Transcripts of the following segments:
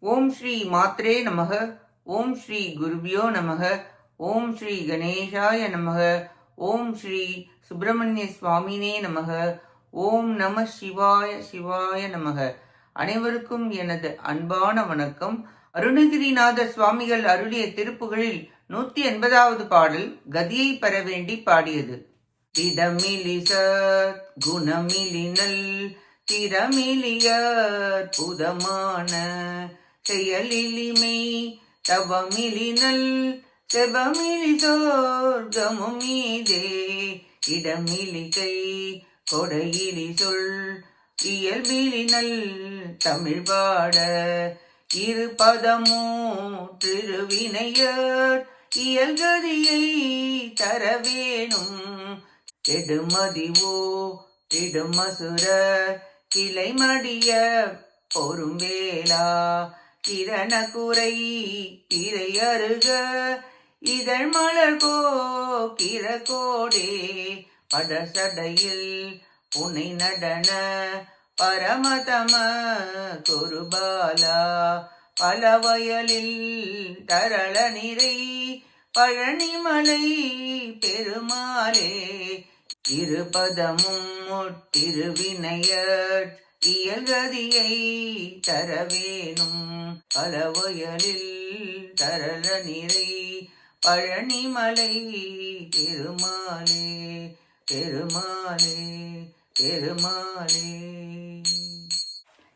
ஓம் ஸ்ரீ மாத்ரே நமக ஓம் ஸ்ரீ குருபியோ நமக ஓம் ஸ்ரீ கணேஷாய நமக ஓம் ஸ்ரீ சுப்பிரமணிய சுவாமினே நமக ஓம் நம சிவாய சிவாய நமக. அனைவருக்கும் எனது அன்பான வணக்கம். அருணகிரிநாத சுவாமிகள் அருளிய திருப்புகளில் நூத்தி எண்பதாவது பாடல் கதியை பெற வேண்டி பாடியது. திடமிலிச குணமிலினல் திறமிலிய புதமான செயலிலிமை தவமிலினல் செபமிலி சோர்கமும் மீதே இடமிலிகை கொடையிலி சொல் இயல்பிலினல் தமிழ் பாட இரு பதமோ திருவினையர் இயல்கதியை தரவேணும் கெடுமதிவோ திடுமசுர கிளைமடிய பொறும்பேலா கிரண குறை திரை அருக இதழ் மலர் கோக்கிர கோடே படசடையில் புனை நடன பரமதம குருபாலா பல வயலில் தரள நிறை பழனிமலை பெருமாளே இருபதமும் முட்டிருவினையற் இயல்கதியை தரவேணும் பலவயலில் தரள நிறை பழனிமலை. பெருமாளே பெருமாளே பெருமாளே.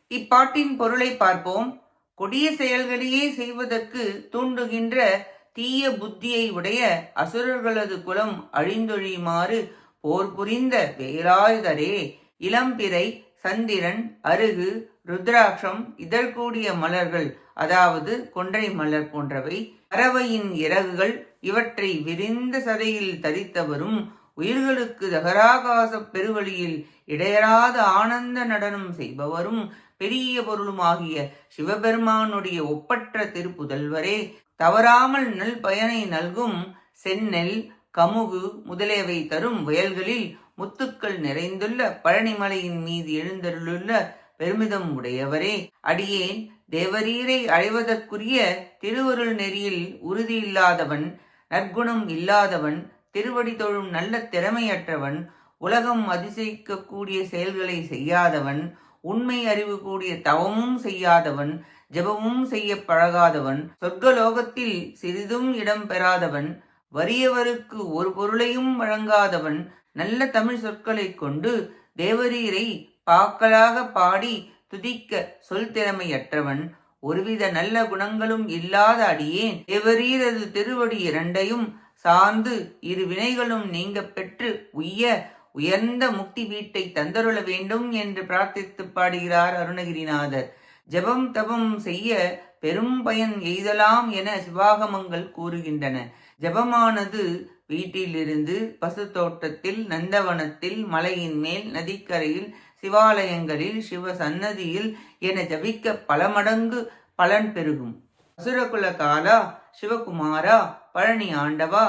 இப்பாட்டின் பொருளை பார்ப்போம். கொடிய செயல்களையே செய்வதற்கு தூண்டுகின்ற தீய புத்தியை உடைய அசுரர்களது குலம் அழிந்தொழியுமாறு போர் புரிந்த வேலாயுதரே இளம்பிறை சந்திரன் அருகு ருத்ராட்சம் இதழ்கூடிய மலர்கள் அதாவது கொன்றை மலர் போன்றவை பறவையின் இறகுகள் இவற்றை விரிந்த சதையில் தரித்தவரும் உயிர்களுக்கு தகராகாச பெருவழியில் இடையராத ஆனந்த நடனம் செய்பவரும் பெரிய பொருளுமாகிய சிவபெருமானுடைய ஒப்பற்ற திருப்புதல்வரே. தவறாமல் நல் பயனை நல்கும் செந்நெல் கமுகு முதலியவை தரும் வயல்களில் முத்துக்கள் நிறைந்துள்ள பழனிமலையின் மீது எழுந்தருளுள்ள பெருமிதம் உடையவரே. அடியேன் தேவரீரை அழைவதற்குரிய திருவருள் நெறியில் உறுதியில்லாதவன் நற்குணம் இல்லாதவன் திருவடி தொழும் நல்ல திறமையற்றவன் உலகம் அதிசயிக்கக்கூடிய செயல்களை செய்யாதவன் உண்மை அறிவு கூடிய தவமும் செய்யாதவன் ஜெபமும் செய்ய பழகாதவன் சொர்க்கலோகத்தில் சிறிதும் இடம் பெறாதவன் வறியவருக்கு ஒரு பொருளையும் வழங்காதவன் நல்ல தமிழ் சொற்களை கொண்டு தேவரீரை பாக்களாக பாடி துதிக்க சொல் திறமையற்றவன். ஒருவித நல்ல குணங்களும் இல்லாத அடியேன். தேவரீரது திருவடி இரண்டையும் சார்ந்து இரு வினைகளும் நீங்க பெற்று உய்ய உயர்ந்த முக்தி வீட்டை தந்தருள வேண்டும் என்று பிரார்த்தித்து பாடுகிறார் அருணகிரிநாதர். ஜெபம் தபம் செய்ய பெரும் பயன் எய்தலாம் என சிவாகமங்கள் கூறுகின்றன. ஜெபமானது வீட்டிலிருந்து பசு தோட்டத்தில் நந்தவனத்தில் மலையின் மேல் நதிக்கரையில் சிவாலயங்களில் சிவ சன்னதியில் என ஜபிக்க பல மடங்கு பலன் பெருகும். அசுரகுல காலா சிவகுமாரா பழனி ஆண்டவா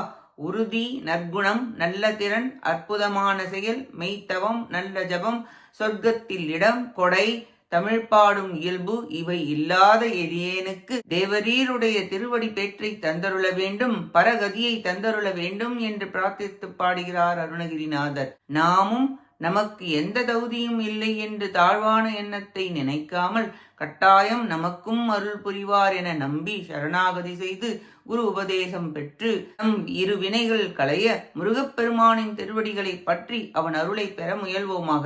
உறுதி நற்குணம் நல்ல திறன் அற்புதமான செயல் மெய்த்தவம் நல்ல ஜபம் சொர்க்கத்தில் இடம் கொடை தமிழ் பாடும் இயல்பு இவை இல்லாத எதியேனுக்கு தேவரீருடைய திருவடி பேற்றை தந்தருள வேண்டும் பரகதியை தந்தருள வேண்டும் என்று பிரார்த்தித்து பாடுகிறார் அருணகிரிநாதர். நாமும் நமக்கு எந்த தகுதியும் இல்லை என்று தாழ்வான எண்ணத்தை நினைக்காமல் கட்டாயம் நமக்கும் அருள் புரிவார் என நம்பி சரணாகதி செய்து குரு உபதேசம் பெற்று நம் இரு வினைகள் களைய முருகப்பெருமானின் திருவடிகளை பற்றி அவன் அருளை பெற முயல்வோமாக.